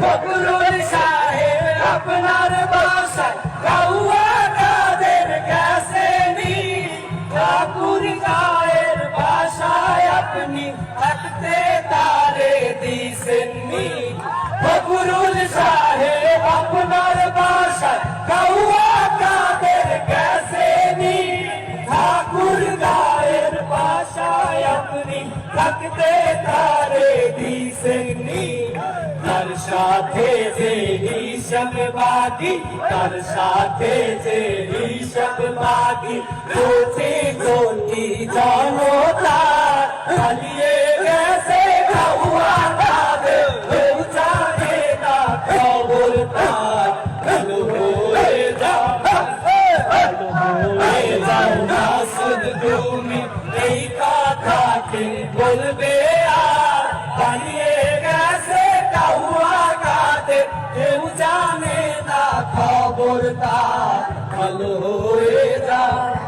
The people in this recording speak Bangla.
बबुल साहेब, अपना कौआ कादेर कैसे नी ठाकुर कायर भाषा अपनी, हटते तारे दी सिन्नी। बबुल साहेब, अपना रबासा कौआ कादेर कैसे नी ठाकुर कायर भाषा अपनी, हटते তার সাথে যে হিসাব বাকি তার সাথে যে হিসাব বাকি কোটি কোটি জনতা। চালিয়ে গেছে খাওয়া কেউ জানে না খবর তার। ভালো হয়ে যাও হয়ে যাও না, শুধু তুমি এই কথাকে বলবে আর। বানিয়ে না তার ভালো হয়ে যাও